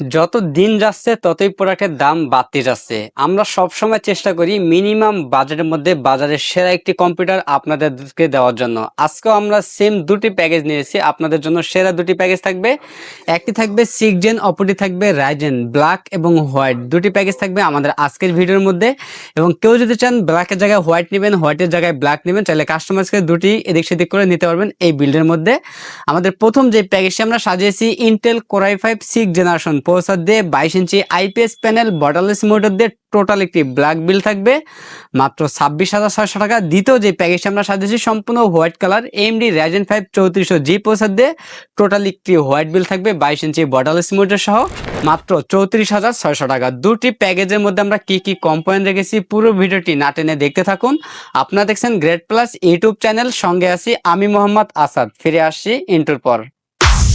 যত দিন যাচ্ছে, ততই প্রোডাক্টের দাম বাড়তে যাচ্ছে। আমরা সবসময় চেষ্টা করি মিনিমাম বাজেটের মধ্যে বাজারের সেরা একটি কম্পিউটার আপনাদেরকে দেওয়ার জন্য। আজকেও আমরা সেম দুটি প্যাকেজ নিয়েছি। আপনাদের জন্য সেরা দুটি প্যাকেজ থাকবে। একটি থাকবে সিক্স জেন অপরটি থাকবে রাইজেন ব্ল্যাক এবং হোয়াইট দুটি প্যাকেজ থাকবে আমাদের আজকের ভিডিওর মধ্যে। এবং কেউ যদি চান ব্ল্যাকের জায়গায় হোয়াইট নেবেন হোয়াইটের জায়গায় ব্ল্যাক নেবেন চাইলে কাস্টমার্সকে দুটি এদিক সেদিক করে নিতে পারবেন এই বিল্ডের মধ্যে। আমাদের প্রথম যে প্যাকেজটি আমরা সাজিয়েছি Intel core i five six generation processor দিয়ে বাইশ inch IPS panel borderless monitor দিয়ে টোটাল একটি ব্ল্যাক বিল থাকবে। মাত্র ছাব্বিশ হাজার ছয়শো টাকা। দ্বিতীয় যে প্যাকেজটি আমরা সাজিয়েছি, সম্পূর্ণ white colour AMD Ryzen five চৌত্রিশশো জি প্রসেসর দিয়ে টোটাল একটি হোয়াইট বিল থাকবে বাইশ ইঞ্চি বর্ডারলেস মোটর সহ। মাত্র চৌত্রিশ হাজার ছয়শো টাকা। দুটি প্যাকেজের মধ্যে আমরা কি কি কম্পোনেন্ট রেখেছি পুরো ভিডিওটি না টেনে দেখতে থাকুন। আপনারা দেখছেন গ্রেট প্লাস ইউটিউব চ্যানেল। সঙ্গে আছি আমি মোহাম্মদ আসাদ। ফিরে আসছি ইন্টুর পর।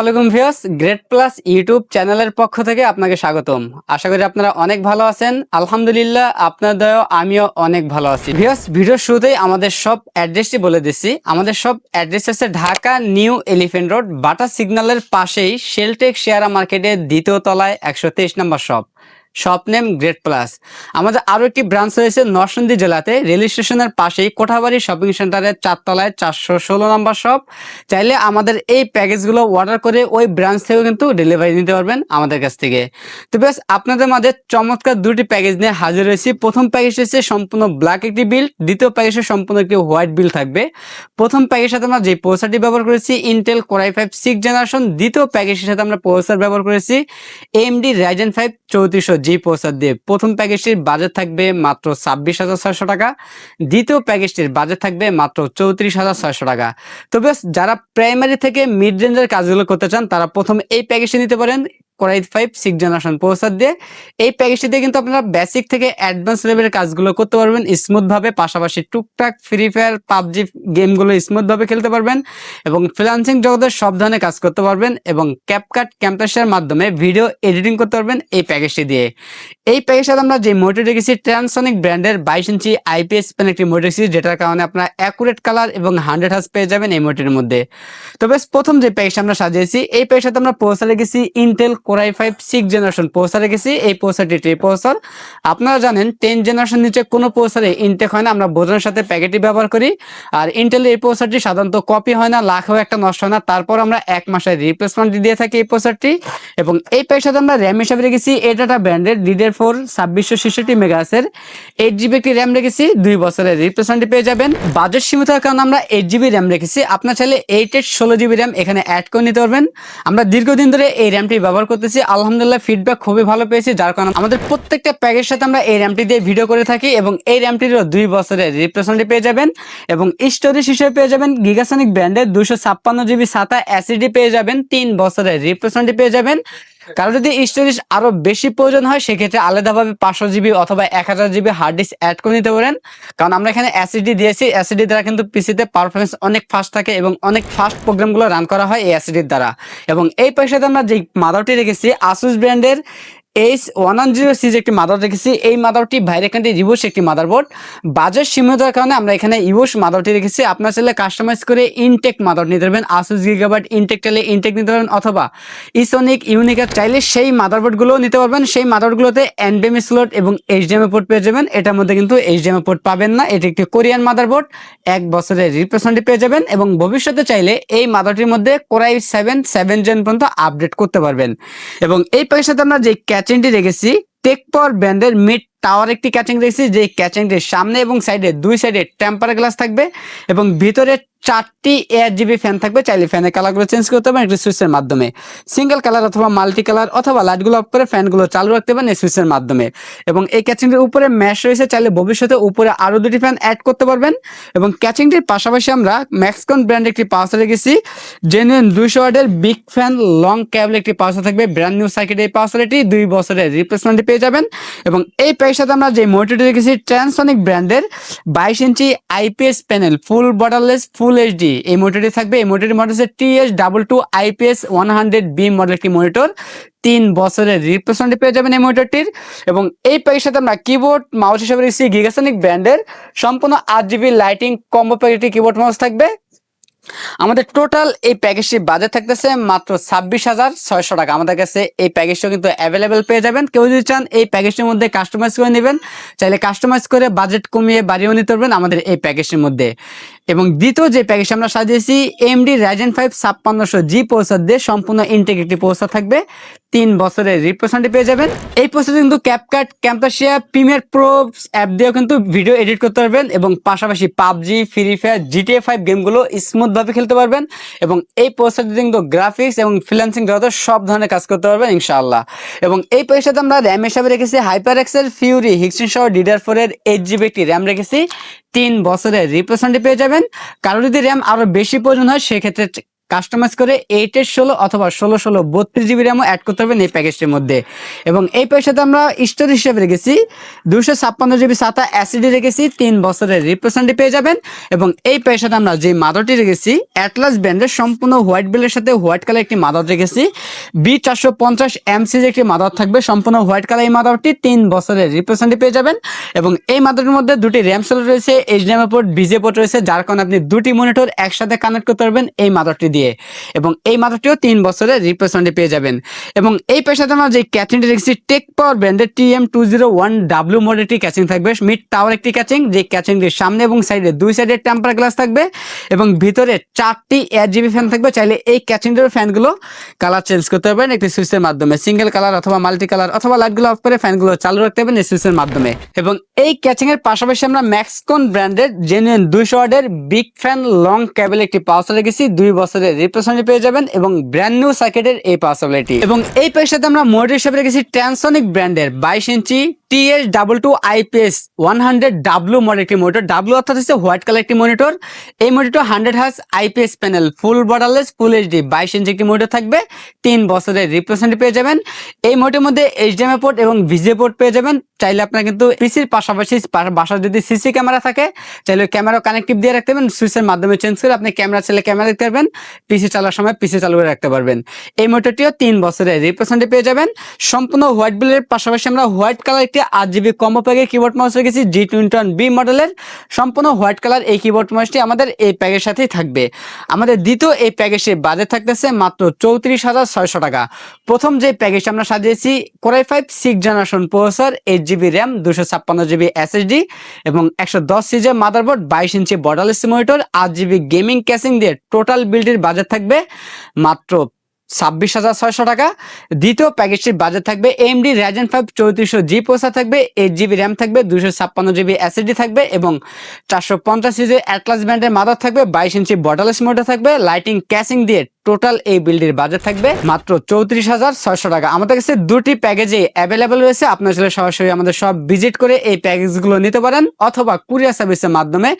আলাইকুম গ্রেট প্লাস ইউটিউব চ্যানেলের পক্ষ থেকে আপনাকে স্বাগতম। আশা করি আপনারা অনেক ভালো আছেন। আলহামদুলিল্লাহ, আপনার দয়া আমিও অনেক ভালো আছি। ভিউয়ার্স, ভিডিও শুরুতেই আমাদের সব অ্যাড্রেসটি বলে দিচ্ছি। আমাদের সব অ্যাড্রেস আছে Dhaka New Elephant Road, Bata সিগন্যালের পাশেই শেলটেক শেয়ারা মার্কেটের দ্বিতীয় তলায় একশো তেইশ নম্বর shop. Shop name Great Plus. আমাদের আরও একটি ব্রাঞ্চ রয়েছে নরসিংদী জেলাতে। রেল স্টেশনের পাশেই কোঠাবাড়ি শপিং সেন্টারের চারতলায় চারশো ষোলো নম্বর শপ। চাইলে আমাদের এই প্যাকেজগুলো অর্ডার করে ওই ব্রাঞ্চ থেকেও কিন্তু ডেলিভারি নিতে পারবেন আমাদের কাছ থেকে। তো বেশ, আপনাদের মাঝে চমৎকার দুটি প্যাকেজ নিয়ে হাজির হয়েছি। প্রথম প্যাকেজ হচ্ছে সম্পূর্ণ ব্ল্যাক একটি বিল দ্বিতীয় প্যাকেজে সম্পূর্ণ একটি হোয়াইট বিল থাকবে। প্রথম প্যাকেজের সাথে আমরা যে প্রসেসরটি ব্যবহার করেছি Intel core i five six generation দ্বিতীয় প্যাকেজের সাথে আমরা প্রসেসর ব্যবহার করেছি এমডি রাইজেন ফাইভ চৌত্রিশশো জি প্রসাদ দেব প্রথম প্যাকেজটির বাজেট থাকবে মাত্র ছাব্বিশ হাজার ছয়শো টাকা, দ্বিতীয় প্যাকেজটির বাজেট থাকবে মাত্র চৌত্রিশ হাজার ছয়শো টাকা। তবে যারা প্রাইমারি থেকে মিড রেঞ্জের কাজগুলো করতে চান, তারা প্রথম এই প্যাকেজটি নিতে পারেন। Core i five six generation processor দিয়ে এই প্যাকেজটি দিয়ে কিন্তু আপনারা বেসিক থেকে অ্যাডভান্স লেভেলের কাজগুলো করতে পারবেন। স্মুথ ভাবে, পাশাপাশি টুকটাক ফ্রি ফায়ার পাবজি গেমগুলো স্মুথ ভাবে খেলতে পারবেন এবং ফ্রিলান্সিং জগতের সব ধরনের কাজ করতে পারবেন এবং ক্যাপকাট ক্যাম্পাসের মাধ্যমে ভিডিও এডিটিং করতে পারবেন এই প্যাকেজটি দিয়ে। এই প্যাকেজের সাথে আমরা যে মোটর রেখেছি ট্রান্সনিক ব্র্যান্ডের বাইশ ইঞ্চি আইপিএস পেন একটি মোটর রেখেছি যেটার কারণে আপনারা অ্যাকুরেট কালার এবং হান্ড্রেড হাস পেয়ে যাবেন এই মোটরের মধ্যে। তবে প্রথম যে প্যাকেজটা আমরা সাজিয়েছি, এই প্যাকেজের সাথে আমরা প্রসেসর রেখেছি Intel core i five six generation processor রেখেছি এই প্রসেসরটি ট্রি আপনারা জানেন টেন জেনারেশন নিচে কোনো প্রসেসরে ইনটেক হয় না, আমরা বোঝানোর সাথে প্যাকেটটি ব্যবহার করি। আর ইন্টেল এই প্রসেসরটি সাধারণত কপি হয় না, লাখেও একটা নষ্ট হয় না, তারপর আমরা এক মাসের রিপ্লেসমেন্ট দিয়ে থাকি এই প্রসেসরটি এবং এই প্যাকের সাথে আমরা র্যাম হিসাবে রেখেছি এটাটা ব্র্যান্ডের ডিডের ফোর ছাব্বিশশো ছেষট্টি মেগাসের এইট জিবি একটি র্যাম রেখেছি, দুই বছরের রিপ্লেসমেন্ট পেয়ে যাবেন। বাজেট সীমিত কারণে আমরা এইট জিবি র্যাম রেখেছি। আপনার চাইলে এইট এইট ষোলো জিবি র্যাম এখানে অ্যাড করে নিতে পারবেন। আমরা দীর্ঘদিন ধরে এই র্যামটি ব্যবহার করতেছি আলহামদুলিল্লাহ ফিডব্যাক খুবই ভালো পেয়েছি। যার কারণে আমাদের প্রত্যেকটা প্যাকের সাথে আমরা এই র্যামটি দিয়ে ভিডিও করে থাকি এবং এই র্যামটিরও দুই বছরের রিপ্লেসমেন্ট পেয়ে যাবেন এবং স্টোরেজ হিসেবে পেয়ে যাবেন গিগাসনিক ব্র্যান্ডের দুশো ছাপ্পান্ন জিবি সাতা অ্যাসিডি পেয়ে যাবেন। তিন বছরের রিপ্লেসমেন্ট পেয়ে যাবেন। কারও যদি স্টোরেজ আরও বেশি প্রয়োজন হয়, সেক্ষেত্রে আলাদাভাবে পাঁচশো জিবি অথবা এক হাজার জিবি হার্ড ডিস্ক অ্যাড করে নিতে পারেন। কারণ আমরা এখানে অ্যাসিডি দিয়েছি। অ্যাসিডি দ্বারা কিন্তু পিসিতে পারফরমেন্স অনেক ফাস্ট থাকে এবং অনেক ফাস্ট প্রোগ্রামগুলো রান করা হয় এই অ্যাসিডির দ্বারা। এবং এই পয়সাতে আমরা যে মাদারটি রেখেছি আসুস ব্র্যান্ডের এইচ ওয়ান ওয়ান জিরো সিজ একটি মাদার রেখেছি। এই মাদারটি বাইরে এখান থেকে রিবোস একটি মাদারবোর্ড বাজার সীমিততার কারণে আমরা এখানে ইবোস মাদারটি রেখেছি। আপনার চাইলে কাস্টমাইজ করে ইনটেক মাদার নিতে পারবেন। আসুস গিগাবাট ইনটেক চাইলে ইনটেক নিতে পারবেন অথবা ইসোনিক ইউনিকার চাইলে সেই মাদারবোর্ডগুলোও নিতে পারবেন। সেই মাদারবোর্ডগুলোতে এনবিএমএ স্লট এবং এইচডিএমএ পোর্ট পেয়ে যাবেন। এটার মধ্যে কিন্তু এইচডিএমএ পোর্ট পাবেন না। এটি একটি কোরিয়ান মাদারবোর্ড এক বছরের রিপ্রেসেন্টটি পেয়ে যাবেন এবং ভবিষ্যতে চাইলে এই মাদারটির মধ্যে core i seven seven gen পর্যন্ত আপডেট করতে পারবেন। এবং এই প্যাকের সাথে আমরা যে ক্যাচেনটি রেখেছি টেকপর ব্র্যান্ডের মিড টাওয়ার একটি ক্যাচিং রেখেছি যে ক্যাচিংটির সামনে এবং সাইডে দুই সাইডে টেম্পার গ্লাস থাকবে এবং ভিতরে চারটি এয়ার জিবি ফ্যান থাকবে। চাইলে ফ্যানের কালারগুলো চেঞ্জ করতে পারেন একটি সুইচের মাধ্যমে। সিঙ্গেল কালার অথবা মাল্টি কালার অথবা লাইটগুলো অফ করে ফ্যানগুলো চালু রাখতে পারেন এই সুইচের মাধ্যমে। এবং এই ক্যাচিংটির উপরে ম্যাশ রয়েছে, চাইলে ভবিষ্যতে উপরে আরও দুটি ফ্যান অ্যাড করতে পারবেন। এবং ক্যাচিংটির পাশাপাশি আমরা ম্যাক্সকন ব্র্যান্ড একটি পাওয়ার রেখেছি জেনুইন দুইশো ওয়ার্ডের বিগ ফ্যান লং ক্যাবল একটি পাওয়ার থাকবে। ব্র্যান্ড নিউ সার্কিট এই পাওয়ার দুই বছরের রিপ্লেসমেন্ট পেয়ে যাবেন। এবং এই প্যাকের সাথে আমরা যে মোটরটি রেখেছি ট্রান্সনিক ব্র্যান্ডের বাইশ inch IPS panel full borderless full HD এই মোটরটি থাকবে। এই মোটরটি মডেল হচ্ছে TS double two IPS one hundred B model একটি মনিটর তিন বছরের রিপ্লেসমেন্ট পেয়ে যাবেন এই মোটরটির এবং এই প্যাকের সাথে আমরা কিবোর্ড মাউস হিসেবে রেখেছি গিগাসনিক ব্র্যান্ডের সম্পূর্ণ আট জিবি লাইটিং কম্বো প্যাকেটটি কিবোর্ড মাউস থাকবে। আমাদের টোটাল এই প্যাকেজটি বাজেট থাকতেছে মাত্র ছাব্বিশ হাজার ছয়শো টাকা। আমাদের কাছে এই প্যাকেজটা কিন্তু অ্যাভেলেবেল পেয়ে যাবেন। কেউ যদি চান এই প্যাকেজটির মধ্যে কাস্টমাইজ করে নেবেন, চাইলে কাস্টমাইজ করে বাজেট কমিয়ে বাড়িয়েও নিতে পারবেন আমাদের এই প্যাকেজটির মধ্যে। এবং দ্বিতীয় যে প্যাকেজ আমরা সাজিয়েছি এমডি রাইজেন ফাইভ ছাপ্পান্নশো জি প্রসার দিয়ে সম্পূর্ণ ইন্টিগ্রেটি প্রসার থাকবে। তিন বছরের রিপ্রেজেন্টে পেয়ে যাবেন। এই প্রসেসে কিন্তু CapCut Camtasia Premiere Pro app দিয়েও কিন্তু ভিডিও এডিট করতে পারবেন এবং পাশাপাশি PUBG Free Fire GTA five গেমগুলো স্মুথভাবে খেলতে পারবেন এবং এই প্রসেসে কিন্তু গ্রাফিক্স এবং ফ্রিল্যান্সিং জগতে সব ধরনের কাজ করতে পারবেন ইনশাআল্লাহ। এবং এই পয়সাতে আমরা র্যাম হিসাবে রেখেছি হাইপার এক্সেল ফিউরি হিক্সিন সহ ডিডার ফোরের এইট জিবি একটি র্যাম রেখেছি। তিন বছরের রিপ্লেসমেন্ট পেয়ে যাবেন। কারও যদি র্যাম আরও বেশি প্রয়োজন হয় সেক্ষেত্রে কাস্টমাইজ করে এইটের ষোলো অথবা ষোলো ষোলো বত্রিশ জিবি র্যামও অ্যাড করতে পারবেন এই প্যাকেজটির মধ্যে। এবং এই পয়সাতে আমরা স্টোরেজ হিসেবে রেখেছি। দুশো ছাপ্পান্ন জিবি সাতা অ্যাসিডি রেখেছি, তিন বছরের রিপ্রেজেন্টে পেয়ে যাবেন। এবং এই পয়সাতে আমরা যে মাদারটি রেখেছি অ্যাটলাস ব্র্যান্ডের সম্পূর্ণ হোয়াইট বিলের সাথে হোয়াইট কালার একটি মাদার রেখেছি। বি চারশো পঞ্চাশ এম এমসিজ একটি মাদার থাকবে, সম্পূর্ণ হোয়াইট কালার এই মাদারটি তিন বছরের রিপ্রেজেন্টে পেয়ে যাবেন। এবং এই মাদারের মধ্যে দুটি র্যাম সেল রয়েছে এইচডিএমআই পোর্ট বিজে পোর্ট রয়েছে, যার কারণে আপনি দুটি মনিটর একসাথে কানেক্ট করতে পারবেন এই মাদারটি দিয়ে। এবং এই মাদারটিও তিন বছরের রিপ্লেসমেন্টে পেয়ে যাবেন। এবং এই পেশাতে আমরা যে ক্যাচিংটি রেখেছি টেক পাওয়ার ব্র্যান্ডের T M two zero one W মডেলটি ক্যাচিং থাকবে। মিড টাওয়ার একটি ক্যাচিং যে ক্যাচিংটির সামনে এবং সাইডে দুই সাইডে টেম্পার গ্লাস থাকবে এবং ভিতরে চারটি এয়ার জিবি ফ্যান থাকবে। চাইলে এই ক্যাচিংটির ফ্যানগুলো কালার চেঞ্জ করতে পারবেন একটি সুইচের মাধ্যমে। সিঙ্গেল কালার অথবা মাল্টি কালার অথবা লাইটগুলো অফ করে ফ্যানগুলো চালু রাখতে পারবেন এই সুইচের মাধ্যমে। এবং এই ক্যাচিং এর পাশাপাশি আমরা ম্যাক্সকন ব্র্যান্ডের জেনুইন দুইশো ওয়ার্ডের বিগ ফ্যান লং কেবল একটি পাওয়ার রেখেছি। দুই বছরের রিপ্রেজেন্ট পেয়ে যাবেন এবং ব্র্যান্ড নিউ সার্কিটের এই পসিবিলিটি এবং এই পেশাতে আমরা মোটর হিসেবে রেখেছি ট্রান্সনিক ব্র্যান্ডের বাইশ inch TS double two IPS one hundred W model একটি মনিটর ডাব্লু অর্থাৎ হচ্ছে হোয়াইট কালার একটি মনিটর এই মনিটর হান্ড্রেড হাস IPS panel full borderless full HD বাইশ ইঞ্চি একটি মনিটর থাকবে। তিন বছরের রিপ্রেজেন্ট পেয়ে যাবেন। এই মনিটরের মধ্যে এইচডিএমআই পোর্ট এবং ভিজে পোর্ট পেয়ে যাবেন। চাইলে আপনার কিন্তু পিসির পাশাপাশি বাসার যদি সিসি ক্যামেরা থাকে, চাইলে ক্যামেরা কানেক্টিভ দিয়ে রাখতে পারবেন। সুইচের মাধ্যমে চেঞ্জ করে আপনি ক্যামেরা চাইলে ক্যামেরা দেখতে পারবেন। পিসি চালার সময় পিসি চালু করে রাখতে পারবেন। এই মোটরটিও তিন বছরের রিপ্রেজেন্টে পেয়ে যাবেন। সম্পূর্ণ হোয়াইট বিলের পাশাপাশি আমরা হোয়াইট কালার একটি আট জিবি কম্বো প্যাকের কিবোর্ড মাউস রেখেছি জি টোয়েন্টি ওয়ান বি মডেলের সম্পূর্ণ হোয়াইট কালার এই কিবোর্ড মাউসটি আমাদের এই প্যাকের সাথেই থাকবে। আমাদের দ্বিতীয় এই প্যাকেজের বাজেট থাকতেছে মাত্র চৌত্রিশ হাজার ছয়শো টাকা। প্রথম যে প্যাকেজ আমরা সাজিয়েছি core i five six generation processor eight GB RAM দুশো ছাপ্পান্ন জিবি এসএসডি এবং একশো দশ সিজের মাদারবোর্ড বাইশ ইঞ্চি বর্ডারলেস মনিটর আট জিবি গেমিং ক্যাসিং দিয়ে টোটাল বিল্ডের বাজেট থাকবে মাত্র ছাব্বিশ হাজার ছয়শো টাকা। দ্বিতীয় প্যাকেজটির বাজেট থাকবে এমডি র্যাজেন ফাইভ চৌত্রিশশো জি পোসা থাকবে এইট জিবি র্যাম থাকবে দুশো ছাপ্পান্ন জিবি এসএসডি থাকবে এবং চারশো পঞ্চাশ সিজি অ্যাটলাস ব্র্যান্ডের মাদার থাকবে, বাইশ ইঞ্চি বটালেস মোটর থাকবে লাইটিং ক্যাশিং দিয়ে টোটাল এই বিল্ডের বাজেট থাকবে মাত্র চৌত্রিশ হাজার ছয়শো টাকা। আমাদের কাছে দুটি প্যাকেজে অ্যাভেলেবেল রয়েছে। আপনার চলে সরাসরি আমাদের সব ভিজিট করে এই প্যাকেজগুলো নিতে পারেন অথবা কুরিয়ার সার্ভিসের মাধ্যমে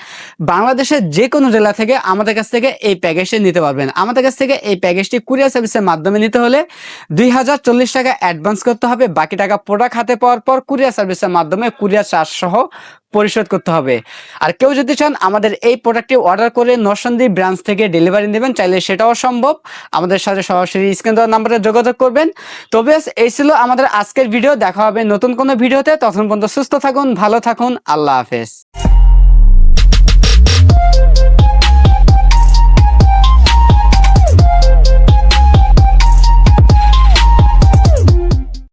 বাংলাদেশের যে কোনো জেলা থেকে আমাদের কাছ থেকে এই প্যাকেজটি নিতে পারবেন। আমাদের কাছ থেকে এই প্যাকেজটি কুরিয়ার সার্ভিসের মাধ্যমে নিতে হলে দুই হাজার চল্লিশ টাকা অ্যাডভান্স করতে হবে। বাকি টাকা প্রোডাক্ট হাতে পাওয়ার পর কুরিয়ার সার্ভিসের মাধ্যমে কুরিয়ার চার্জ সহ পরিশোধ করতে হবে। আর কেউ যদি চান আমাদের এই প্রোডাক্টটি অর্ডার করে নরসন্দী ব্রাঞ্চ থেকে ডেলিভারি নেবেন, চাইলে সেটাও সম্ভব। আমাদের সাথে সরাসরি স্ক্রিন দেওয়ার নাম্বারে যোগাযোগ করবেন। তবে এই ছিল আমাদের আজকের ভিডিও দেখা হবে নতুন কোনো ভিডিওতে তখন পর্যন্ত সুস্থ থাকুন, ভালো থাকুন। আল্লাহ হাফেজ।